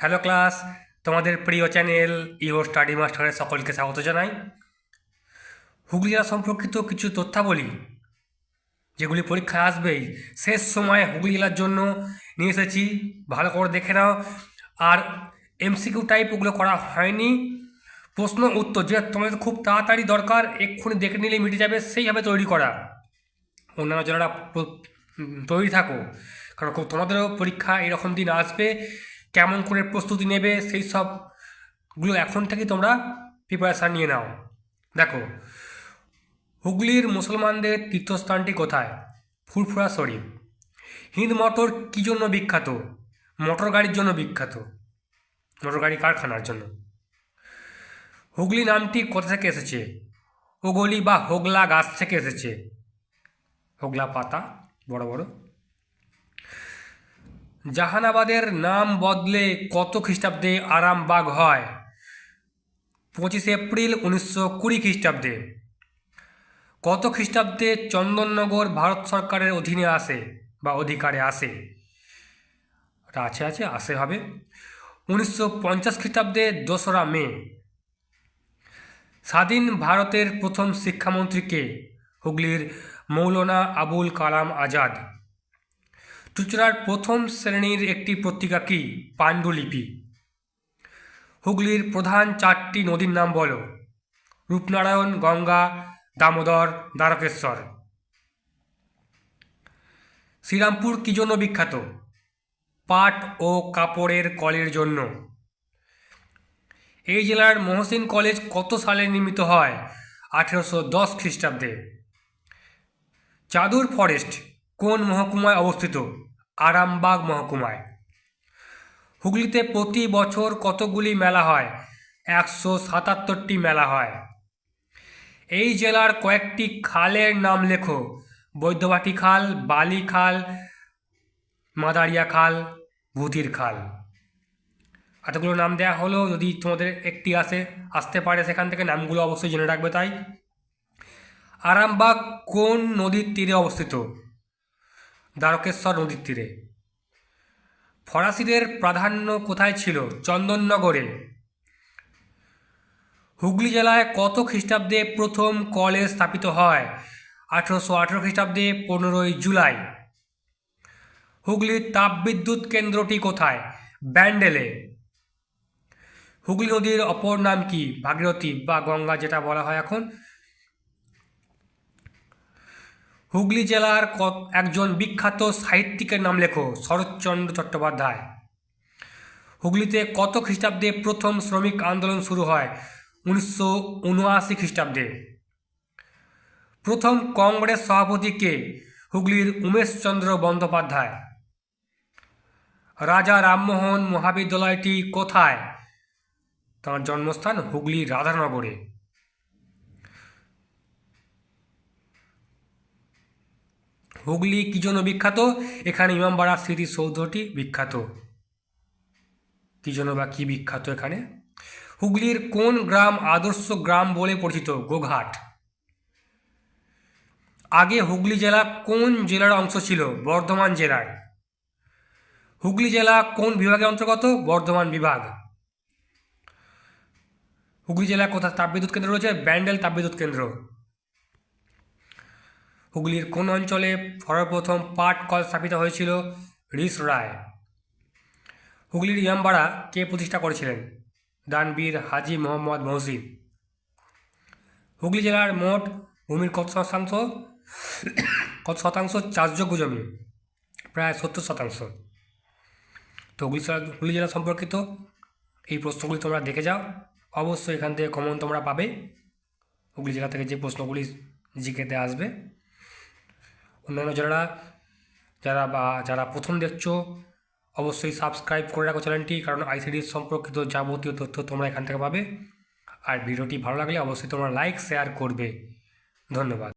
Hello class, তোমাদের প্রিয় channel ইও স্টাডি মাস্টারের সকলকে স্বাগত জানাই। হুগলি জেলা সম্পর্কিত কিছু তথ্যাবলী, যেগুলি পরীক্ষায় আসবেই, শেষ সময় হুগলি জেলার জন্য নিয়ে এসেছি। ভালো করে দেখে নাও। আর এমসিকিউ টাইপ ওগুলো করা হয়নি। প্রশ্ন উত্তর যেটা তোমাদের খুব তাড়াতাড়ি দরকার, এক্ষুনি দেখে নিলে মিটে যাবে, সেইভাবে তৈরি করা। অন্যান্য জেলারা তৈরি থাকো, কারণ তোমাদেরও পরীক্ষা এরকম দিন আসবে। কেমন করে প্রস্তুতি নেবে সেই সবগুলো এখন থেকেই তোমরা প্রিপারেশান নিয়ে নাও। দেখো, হুগলির মুসলমানদের তীর্থস্থানটি কোথায়? ফুরফুরা শরীফ। হিন্দ মটর কী জন্য বিখ্যাত? মোটর গাড়ির জন্য বিখ্যাত। মোটর গাড়ি কারখানার জন্য। হুগলি নামটি কোথা থেকে এসেছে? ওগলি বা হোগলা গাছ থেকে এসেছে। হোগলা পাতা বড় বড়। জাহানাবাদের নাম বদলে কত খ্রিস্টাব্দে আরামবাগ হয়? পঁচিশে এপ্রিল উনিশশো কুড়ি খ্রিস্টাব্দে। কত খ্রিস্টাব্দে চন্দননগর ভারত সরকারের অধীনে আসে বা অধিকারে আসে? আছে আছে, আসে হবে। উনিশশো পঞ্চাশ খ্রিস্টাব্দে দোসরা মে। স্বাধীন ভারতের প্রথম শিক্ষামন্ত্রীকে হুগলির মৌলানা আবুল কালাম আজাদ। চুচড়ার প্রথম শ্রেণির একটি পত্রিকা কি? পাণ্ডুলিপি। হুগলির প্রধান চারটি নদীর নাম বলো। রূপনারায়ণ, গঙ্গা, দামোদর, দ্বারকেশ্বর। শ্রীরামপুর কী জন্য বিখ্যাত? পাট ও কাপড়ের কলের জন্য। এই জেলার মহসিন কলেজ কত সালে নির্মিত হয়? আঠেরোশো দশ খ্রিস্টাব্দে। চাদুর ফরেস্ট। কোন মহকুমায় অবস্থিত? আরামবাগ মহকুমায়। হুগলিতে প্রতি বছর কতগুলি মেলা হয়? একশো সাতাত্তরটি মেলা হয়। এই জেলার কয়েকটি খালের নাম লেখো। বৈদ্যবাটি খাল, বালি খাল, মাদারিয়া খাল, ভূতির খাল। এতগুলো নাম দেওয়া হলো, যদি তোমাদের একটি আসে, আসতে পারে সেখান থেকে নামগুলো অবশ্যই জেনে রাখবে, তাই। আরামবাগ কোন নদীর তীরে অবস্থিত? দ্বারকেশ্বর নদীর তীরে। ফরাসিদের প্রাধান্য কোথায় ছিল? চন্দননগরে। হুগলি জেলায় কত খ্রিস্টাব্দে প্রথম কলেজ স্থাপিত হয়? আঠেরোশো আঠেরো খ্রিস্টাব্দে পনেরোই জুলাই। হুগলির তাপবিদ্যুৎ কেন্দ্রটি কোথায়? ব্যান্ডেলে। হুগলি নদীর অপর নাম কি? ভাগীরথী বা গঙ্গা যেটা বলা হয় এখন। হুগলি জেলার একজন বিখ্যাত সাহিত্যিকের নাম লেখো, শরৎচন্দ্র চট্টোপাধ্যায়। হুগলিতে কত খ্রিস্টাব্দে প্রথম শ্রমিক আন্দোলন শুরু হয়? উনিশশো উনআশি খ্রিস্টাব্দে। প্রথম কংগ্রেস সভাপতি কে? হুগলির উমেশচন্দ্র বন্দ্যোপাধ্যায়। রাজা রামমোহন মহাবিদ্যালয়টি কোথায়? তার জন্মস্থান হুগলির রাধানগরে। হুগলি কি জন্য বিখ্যাত? এখানে ইমামবাড়া স্মৃতিসৌধটি বিখ্যাত। কি জন্য বা কি বিখ্যাত এখানে? হুগলির কোন গ্রাম আদর্শ গ্রাম বলে পরিচিত? গোঘাট। আগে হুগলি জেলা কোন জেলার অংশ ছিল? বর্ধমান জেলার। হুগলি জেলা কোন বিভাগের অন্তর্গত? বর্ধমান বিভাগ। হুগলি জেলা কোথায় তাপবিদ্যুৎ কেন্দ্র রয়েছে? ব্যান্ডেল তাপবিদ্যুৎ কেন্দ্র। হুগলির কোন অঞ্চলে সর্বপ্রথম পাট কল স্থাপিত হয়েছিল? রিস রায়। হুগলির ইয়ামবাড়া কে প্রতিষ্ঠা করেছিলেন? দানবীর হাজি মোহাম্মদ মহসিন। হুগলি জেলার মোট ভূমির কত শতাংশ? কত শতাংশ চাষযোগ্য জমি? প্রায় সত্তর শতাংশ। তো হুগলি হুগলি জেলা সম্পর্কিত এই প্রশ্নগুলি তোমরা দেখে যাও। অবশ্যই এখান থেকে কমন তোমরা পাবে। হুগলি জেলা থেকে যে প্রশ্নগুলি জিকেতে আসবে। অন্যান্য যারা যারা বা যারা প্রথম দেখছ, অবশ্যই সাবস্ক্রাইব করে রাখো চ্যানেলটি কারণ আইসিডির সম্পর্কিত যাবতীয় তথ্য তোমরা এখান থেকে পাবে। আর ভিডিওটি ভালো লাগলে অবশ্যই তোমরা লাইক শেয়ার করবে। ধন্যবাদ।